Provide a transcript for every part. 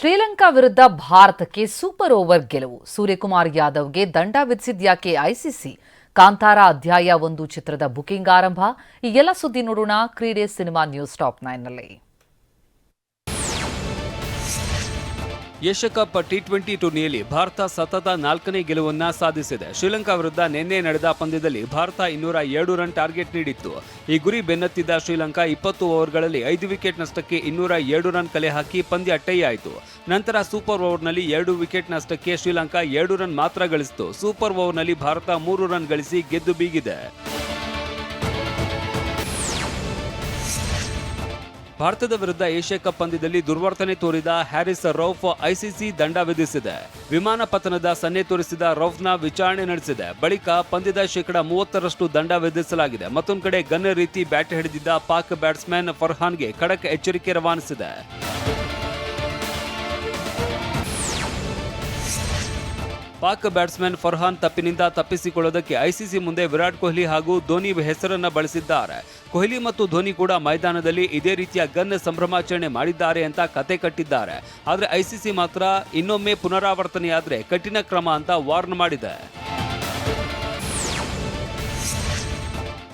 ಶ್ರೀಲಂಕಾ ವಿರುದ್ಧ ಭಾರತಕ್ಕೆ super over ಗೆಲುವು. ಸೂರ್ಯಕುಮಾರ್ ಯಾದವ್ಗೆ ದಂಡ ವಿಧಿಸಿದ್ಯಾಕೆ ಐಸಿಸಿ? ಕಾಂತಾರ ಅಧ್ಯಾಯ ಒಂದು ಚಿತ್ರದ ಬುಕಿಂಗ್ ಆರಂಭ. ಈ ಎಲ್ಲ ಸುದ್ದಿ ನೋಡೋಣ. ಕ್ರೀಡೆ ಸಿನಿಮಾ ನ್ಯೂಸ್ ಟಾಪ್ ನೈನ್ನಲ್ಲಿ ಏಷ್ಯಾ ಕಪ್ ಟಿ ಟ್ವೆಂಟಿ ಟೂರ್ನಿಯಲ್ಲಿ ಭಾರತ ಸತತ ನಾಲ್ಕನೇ ಗೆಲುವನ್ನ ಸಾಧಿಸಿದೆ. ಶ್ರೀಲಂಕಾ ವಿರುದ್ಧ ನಿನ್ನೆ ನಡೆದ ಪಂದ್ಯದಲ್ಲಿ ಭಾರತ ಇನ್ನೂರ ಎರಡು ರನ್ ಟಾರ್ಗೆಟ್ ನೀಡಿತ್ತು. ಈ ಗುರಿ ಬೆನ್ನತ್ತಿದ್ದ ಶ್ರೀಲಂಕಾ ಇಪ್ಪತ್ತು ಓವರ್ಗಳಲ್ಲಿ ಐದು ವಿಕೆಟ್ ನಷ್ಟಕ್ಕೆ ಇನ್ನೂರ ಎರಡು ರನ್ ಕಲೆ ಹಾಕಿ ಪಂದ್ಯ ಟೈ ನಂತರ ಸೂಪರ್ ಓವರ್ನಲ್ಲಿ ಎರಡು ವಿಕೆಟ್ ನಷ್ಟಕ್ಕೆ ಶ್ರೀಲಂಕಾ ಎರಡು ರನ್ ಮಾತ್ರ ಗಳಿಸಿತು. ಸೂಪರ್ ಓವರ್ನಲ್ಲಿ ಭಾರತ ಮೂರು ರನ್ ಗಳಿಸಿ ಗೆದ್ದು ಬೀಗಿದೆ. ಭಾರತದ ವಿರುದ್ಧ ಏಷ್ಯಾ ಕಪ್ ಪಂದ್ಯದಲ್ಲಿ ದುರ್ವರ್ತನೆ ತೋರಿದ ಹ್ಯಾರಿಸ್ ರೌಫ್ ಐಸಿಸಿ ದಂಡ ವಿಧಿಸಿದೆ. ವಿಮಾನ ಪತನದ ಸನ್ನೆ ತೋರಿಸಿದ ರೌಫ್ನ ವಿಚಾರಣೆ ನಡೆಸಿದೆ. ಬಳಿಕ ಪಂದ್ಯದ ಶೇಕಡ ಮೂವತ್ತರಷ್ಟು ದಂಡ ವಿಧಿಸಲಾಗಿದೆ. ಮತ್ತೊಂದು ಕಡೆ ಗನ್ ರೀತಿ ಬ್ಯಾಟ್ ಹಿಡಿದಿದ್ದ ಪಾಕ್ ಬ್ಯಾಟ್ಸ್ಮನ್ ಫರ್ಹಾನ್ಗೆ ಖಡಕ್ ಎಚ್ಚರಿಕೆ ರವಾನಿಸಿದೆ. ಪಾಕ್ ಬ್ಯಾಟ್ಸ್ಮನ್ ಫರ್ಹಾನ್ ತಪ್ಪಿನಿಂದ ತಪ್ಪಿಸಿಕೊಳ್ಳೋದಕ್ಕೆ ಐಸಿಸಿ ಮುಂದೆ ವಿರಾಟ್ ಕೊಹ್ಲಿ ಹಾಗೂ ಧೋನಿ ಹೆಸರನ್ನ ಬಳಸಿದ್ದಾರೆ. ಕೊಹ್ಲಿ ಮತ್ತು ಧೋನಿ ಕೂಡ ಮೈದಾನದಲ್ಲಿ ಇದೇ ರೀತಿಯ ಗನ್ ಸಂಭ್ರಮಾಚರಣೆ ಮಾಡಿದ್ದಾರೆ ಅಂತ ಕತೆ ಕಟ್ಟಿದ್ದಾರೆ. ಆದರೆ ಐಸಿಸಿ ಮಾತ್ರ ಇನ್ನೊಮ್ಮೆ ಪುನರಾವರ್ತನೆಯಾದರೆ ಕಠಿಣ ಕ್ರಮ ಅಂತ ವಾರ್ನ್ ಮಾಡಿದೆ.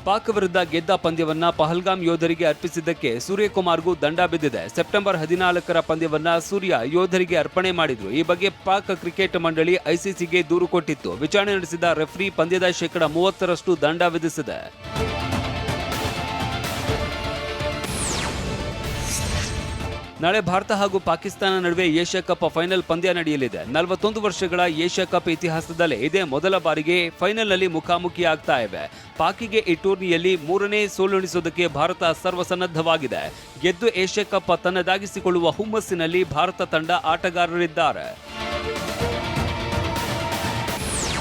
ಪಾಕ್ ವಿರುದ್ಧ ಗೆದ್ದ ಪಂದ್ಯವನ್ನ ಪಹಲ್ಗಾಮ್ ಯೋಧರಿಗೆ ಅರ್ಪಿಸಿದ್ದಕ್ಕೆ ಸೂರ್ಯಕುಮಾರ್ಗೂ ದಂಡ ಬಿದ್ದಿದೆ. ಸೆಪ್ಟೆಂಬರ್ ಹದಿನಾಲ್ಕರ ಪಂದ್ಯವನ್ನ ಸೂರ್ಯ ಯೋಧರಿಗೆ ಅರ್ಪಣೆ ಮಾಡಿದ್ರು. ಈ ಬಗ್ಗೆ ಪಾಕ್ ಕ್ರಿಕೆಟ್ ಮಂಡಳಿ ಐಸಿಸಿಗೆ ದೂರು ಕೊಟ್ಟಿತ್ತು. ವಿಚಾರಣೆ ನಡೆಸಿದ ರೆಫ್ರಿ ಪಂದ್ಯದ ಶೇಕಡ ಮೂವತ್ತರಷ್ಟು ದಂಡ ವಿಧಿಸಿದೆ. ನಾಳೆ ಭಾರತ ಹಾಗೂ ಪಾಕಿಸ್ತಾನ ನಡುವೆ ಏಷ್ಯಾ ಕಪ್ ಫೈನಲ್ ಪಂದ್ಯ ನಡೆಯಲಿದೆ. ನಲವತ್ತೊಂದು ವರ್ಷಗಳ ಏಷ್ಯಾ ಕಪ್ ಇತಿಹಾಸದಲ್ಲೇ ಇದೇ ಮೊದಲ ಬಾರಿಗೆ ಫೈನಲ್ನಲ್ಲಿ ಮುಖಾಮುಖಿ ಆಗ್ತಾ ಇವೆ. ಪಾಕಿಗೆ ಈ ಟೂರ್ನಿಯಲ್ಲಿ ಮೂರನೇ ಸೋಲುಣಿಸೋದಕ್ಕೆ ಭಾರತ ಸರ್ವಸನ್ನದ್ಧವಾಗಿದೆ. ಗೆದ್ದು ಏಷ್ಯಾ ಕಪ್ ತನ್ನದಾಗಿಸಿಕೊಳ್ಳುವ ಹುಮ್ಮಸ್ಸಿನಲ್ಲಿ ಭಾರತ ತಂಡ ಆಟಗಾರರಿದ್ದಾರೆ.